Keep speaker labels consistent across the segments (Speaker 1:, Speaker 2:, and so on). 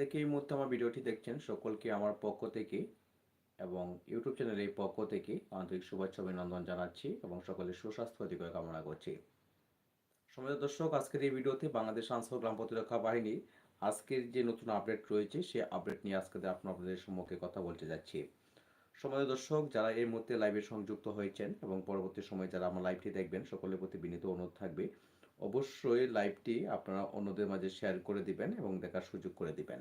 Speaker 1: দেখে এই মুহূর্তে আমার ভিডিওটি দেখছেন সকলকে আমার পক্ষ থেকে এবং ইউটিউব চ্যানেলের পক্ষ থেকে আন্তরিক শুভেচ্ছা অভিনন্দন জানাচ্ছি এবং সকলের সুস্বাস্থ্য অধিকার কামনা করছি। সময় দর্শক, আজকের এই ভিডিওতে বাংলাদেশ আনসার গ্রাম প্রতিরক্ষা বাহিনী আজকের যে নতুন আপডেট রয়েছে, সেই আপডেট নিয়ে আজকে আপনাদের সম্মুখে কথা বলতে যাচ্ছি। সময় দর্শক, যারা এই মুহূর্তে লাইভে সংযুক্ত হয়েছেন এবং পরবর্তী সময়ে যারা আমার লাইভটি দেখবেন, সকলের প্রতি বিনীত অনুরোধ থাকবে। অবশ্যই লাইভটি আপনারা অন্যদের মাঝে শেয়ার করে দিবেন এবং দেখার সুযোগ করে দিবেন।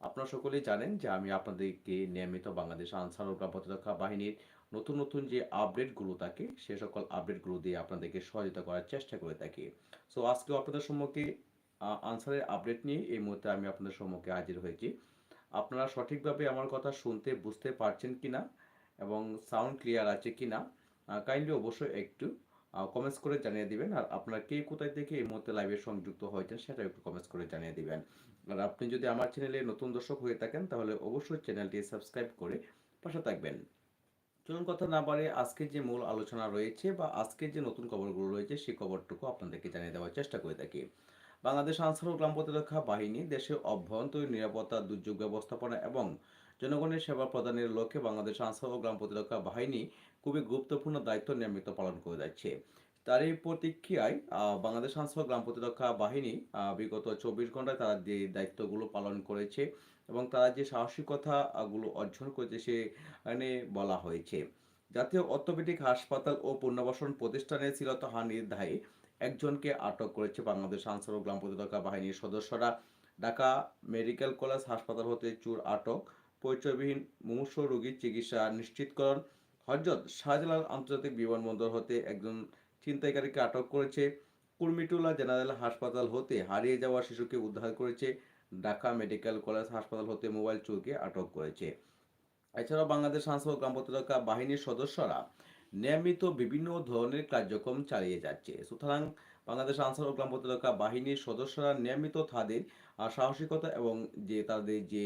Speaker 1: আপনারা সকলেই জানেন যে আমি আপনাদেরকে নিয়মিত বাংলাদেশ আনসার ও প্রতিরক্ষা বাহিনীর নতুন নতুন যে আপডেটগুলো থাকে, সে সকল আপডেটগুলো দিয়ে আপনাদেরকে সহযোগিতা করার চেষ্টা করে থাকি। সো আজকেও আপনাদের সম্মুখে আনসারের আপডেট নিয়ে এই মুহূর্তে আমি আপনাদের সম্মুখে হাজির হয়েছি। আপনারা সঠিকভাবে আমার কথা শুনতে, বুঝতে পারছেন কিনা এবং সাউন্ড ক্লিয়ার আছে কিনা কাইন্ডলি অবশ্যই একটু কমেন্টস করে জানিয়ে দিবেন। আর আপনারা কে কোথায় থেকে এই মুহূর্তে লাইভে সংযুক্ত হয়েছেন সেটা একটু কমেন্টস করে জানিয়ে দিবেন। আর আপনি যদি আমার চ্যানেলে নতুন দর্শক হয়ে থাকেন, তাহলে অবশ্যই চ্যানেলটি সাবস্ক্রাইব করে পাশে থাকবেন। চলুন কথা না পারে আজকের যে মূল আলোচনা রয়েছে বা আজকের যে নতুন খবরগুলো রয়েছে, সেই খবরটুকু আপনাদেরকে জানিয়ে দেওয়ার চেষ্টা করে থাকি। বাংলাদেশ আনসার ও গ্রাম প্রতিরক্ষা বাহিনী দেশের অভ্যন্তরীণ নিরাপত্তা, দুর্যোগ ব্যবস্থাপনা এবং জনগণের সেবা প্রদানের লক্ষ্যে বাংলাদেশ আনসার ও গ্রাম প্রতিরক্ষা বাহিনী খুবই গুরুত্বপূর্ণ দায়িত্ব নিয়মিত পালন করে যাচ্ছে। তার এই প্রতিক্রিয়ায় বাংলাদেশ আনসার গ্রাম প্রতিরক্ষা বাহিনী বিগত চব্বিশ ঘন্টায় তারা যে দায়িত্বগুলো পালন করেছে এবং তারা যে সাহসিকতাগুলো অর্জন করেছে সেখানে বলা হয়েছে। জাতীয় অর্থোপেডিক হাসপাতাল ও পুনর্বাসন প্রতিষ্ঠানে হানির দায়ে একজনকে আটক করেছে বাংলাদেশ আনসার ও গ্রাম প্রতিরক্ষা বাহিনীর সদস্যরা। ঢাকা মেডিকেল কলেজ হাসপাতাল হতে চুর আটক। পরিচয়বিহীন মুমূর্ষ রোগীর চিকিৎসা নিশ্চিতকরণ। হজরত শাহজালাল আন্তর্জাতিক বিমানবন্দর হতে একজন ছিনতাইকারীকে আটক করেছে। কুর্মিটুলা জেনারেল হাসপাতাল হতে হারিয়ে যাওয়া শিশুকে উদ্ধার করেছে। ঢাকা মেডিকেল কলেজ হাসপাতাল হতে মোবাইল চোরকে আটক করেছে। এছাড়াও বাংলাদেশ সাংসদ গ্রাম প্রতিরক্ষা বাহিনীর সদস্যরা নিয়মিত বিভিন্ন ধরনের কার্যক্রম চালিয়ে যাচ্ছে। সুতরাং বাংলাদেশ আনসার ও গ্রাম প্রতিরক্ষা বাহিনীর সদস্যরা নিয়মিত তাদের সাহসিকতা এবং যে তাদের যে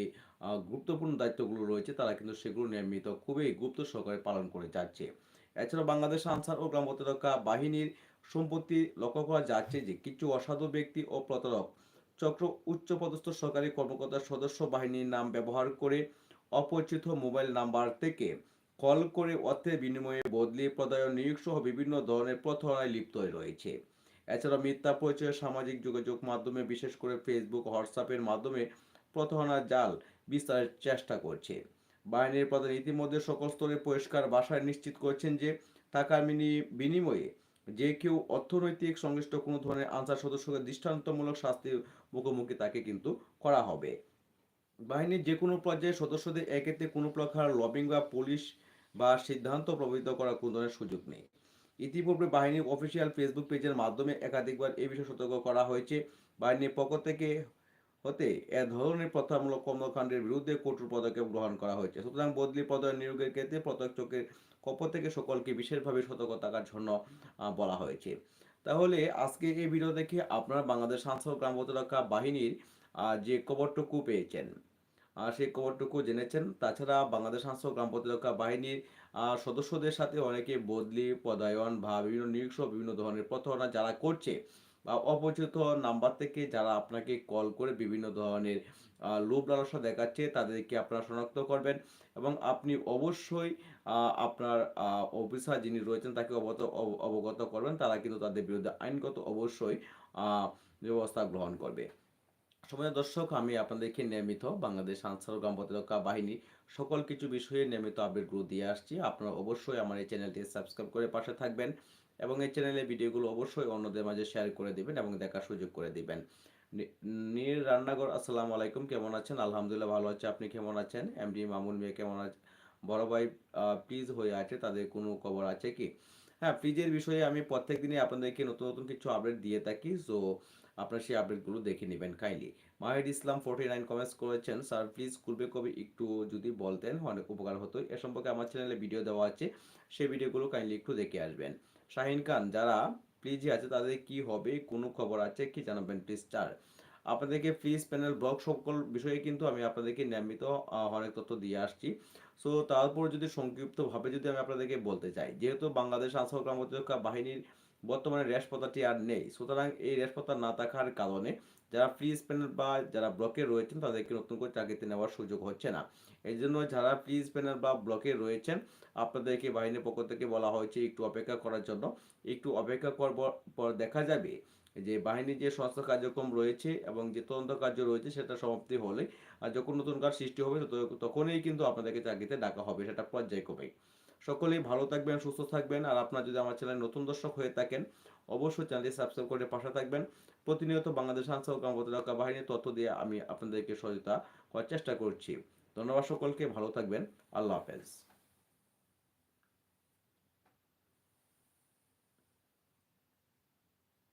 Speaker 1: গুরুত্বপূর্ণ দায়িত্বগুলো রয়েছে, তারা কিন্তু সেগুলো নিয়মিত খুবই গুপ্ত সহকারে পালন করে যাচ্ছে। এছাড়া বাংলাদেশ আনসার ও গ্রাম প্রতিরক্ষা বাহিনীর সম্পত্তি লক্ষ্য করা যাচ্ছে যে, কিছু অসাধু ব্যক্তি ও প্রতারক চক্র উচ্চপদস্থ সরকারি কর্মকর্তার সদস্য বাহিনীর নাম ব্যবহার করে অপরিচিত মোবাইল নাম্বার থেকে কল করে অর্থের বিনিময়ে বদলি, প্রদায়ন নিয়োগ সহ বিভিন্ন ধরনের প্রতারণায় লিপ্ত রয়েছে। এছাড়া মিথ্যা পরিচয়ে সামাজিক যোগাযোগ মাধ্যমে, বিশেষ করে ফেসবুক হোয়াটসঅ্যাপের মাধ্যমে প্রতারণার জাল বিস্তারের চেষ্টা করছে। বাহিনীর প্রধান ইতিমধ্যে সকল স্তরে পরিষ্কার বাসায় নিশ্চিত করেছেন যে, টাকার বিনিময়ে যে কেউ অর্থনৈতিক সংশ্লিষ্ট কোনো ধরনের আনসার সদস্যকে দৃষ্টান্তমূলক শাস্তির মুখোমুখি তাকে কিন্তু করা হবে। বাহিনীর যে কোনো পর্যায়ে সদস্যদের এক্ষেত্রে কোনো প্রকার লবিং বা পুলিশ বা সিদ্ধান্ত প্রভাবিত করার কোনো ধরনের সুযোগ নেই। ইতিপূর্বে বাহিনীর অফিসিয়াল ফেসবুক পেজের মাধ্যমে একাধিকবার এ বিষয়ে সতর্ক করা হয়েছে। বাহিনীর পক্ষ থেকে হতে এ ধরনের প্রথামূলক কর্মকাণ্ডের বিরুদ্ধে কঠোর পদক্ষেপ গ্রহণ করা হয়েছে। সুতরাং বদলি পদয় নিয়োগের ক্ষেত্রে প্রত্যক্ষ চোখের কপর থেকে সকলকে বিশেষভাবে সতর্ক থাকার জন্য বলা হয়েছে। তাহলে আজকে এই ভিডিও দেখে আপনারা বাংলাদেশ সাংসদ গ্রাম বাহিনীর যে খবরটুকু পেয়েছেন। সেই খবরটুকু জেনেছেন। তাছাড়া বাংলাদেশ সাংসদ গ্রাম প্রতিরক্ষা বাহিনীর সদস্যদের সাথে অনেকে বদলি, পদায়ন বা বিভিন্ন নিয়োগ বিভিন্ন ধরনের প্রতারণা যারা করছে বা অপরিচিত নাম্বার থেকে যারা আপনাকে কল করে বিভিন্ন ধরনের লোভ লালসা দেখাচ্ছে তাদেরকে আপনারা শনাক্ত করবেন এবং আপনি অবশ্যই আপনার অফিসার যিনি রয়েছেন তাকে অবগত অবগত করবেন। তারা কিন্তু তাদের বিরুদ্ধে আইনগত অবশ্যই ব্যবস্থা গ্রহণ করবে। সময় দর্শক, আমি আপনাদেরকে নিয়মিত বাংলাদেশ আনসার গ্রাম প্রতিরক্ষা বাহিনী সকল কিছু বিষয়ে নিয়মিত আপডেটগুলো দিয়ে আসছি। আপনারা অবশ্যই আমার এই চ্যানেলটি সাবস্ক্রাইব করে পাশে থাকবেন এবং এই চ্যানেলের ভিডিওগুলো অবশ্যই অন্যদের মাঝে শেয়ার করে দিবেন এবং দেখার সুযোগ করে দিবেন। নীর রান্নাঘর, আসসালামু আলাইকুম, কেমন আছেন? আলহামদুলিল্লাহ ভালো আছে, আপনি কেমন আছেন? এমডি মামুন মিয়া কেমন আছে বড় ভাই প্লিজ হয়ে আছে, তাদের কোনো খবর আছে কি? হ্যাঁ ফ্রিজের বিষয়ে আমি প্রত্যেক দিনই আপনাদেরকে নতুন নতুন কিছু আপডেট দিয়ে থাকি সো আপনারা সেই আপডেটগুলো দেখে নেবেন kindly Mahid Islam forty nine comments করেছেন স্যার প্লিজ কুলবে কবি একটু যদি বলতেন, অনেক উপকার হতো। এ সম্পর্কে আমার চ্যানেলে ভিডিও দেওয়া আছে, সেই ভিডিওগুলো কাইন্ডলি একটু দেখে আসবেন। শাহিন খান, যারা প্লিজই আছে, তাদের কি হবে? কোনো খবর আছে? কি জানাবেন? প্লিজ স্টার আপনাদেরকে ফ্রিজ প্যানেল, ব্লক সকল বিষয়ে কিন্তু আমি আপনাদেরকে নিয়মিত অনেক তথ্য দিয়ে আসছি। সো তারপর যদি সংক্ষিপ্তভাবে যদি আমি আপনাদেরকে বলতে চাই, যেহেতু বাংলাদেশ আনসার গ্রাম প্রতিরক্ষা বাহিনীর বর্তমানে রেশপতাটি আর নেই, সুতরাং এই রেশপতা না থাকার কারণে যারা ফ্রি স্প্যানার বা যারা ব্লকে রয়েছেন, তাদেরকে নতুন করে চাকরিতে নেওয়ার সুযোগ হচ্ছে না। এই জন্য যারা ফ্রি প্যানেল বা ব্লকে রয়েছেন, আপনাদেরকে বাহিনীর পক্ষ থেকে বলা হয়েছে একটু অপেক্ষা করার জন্য। একটু অপেক্ষা করব, পর দেখা যাবে যে বাহিনীর যে সংস্থা কার্যক্রম রয়েছে এবং যে তদন্ত কার্য রয়েছে সেটা সমাপ্তি হলে আর যখন নতুন কাজ সৃষ্টি হবে তখনই কিন্তু আপনাদেরকে চাকরিতে ডাকা হবে, সেটা পর্যায়ক্রমে। সকলেই ভালো থাকবেন, সুস্থ থাকবেন আর আপনার যদি আমার চ্যানেল নতুন দর্শক হয়ে থাকেন, অবশ্যই চ্যানেলটি সাবস্ক্রাইব করে পাশে থাকবেন। প্রতিনিয়ত বাংলাদেশ আনসার কর্মকর্তা বাহিনীর তথ্য দিয়ে আমি আপনাদেরকে সহযোগিতা করার চেষ্টা করছি। ধন্যবাদ সকলকে, ভালো থাকবেন, আল্লাহ হাফেজ।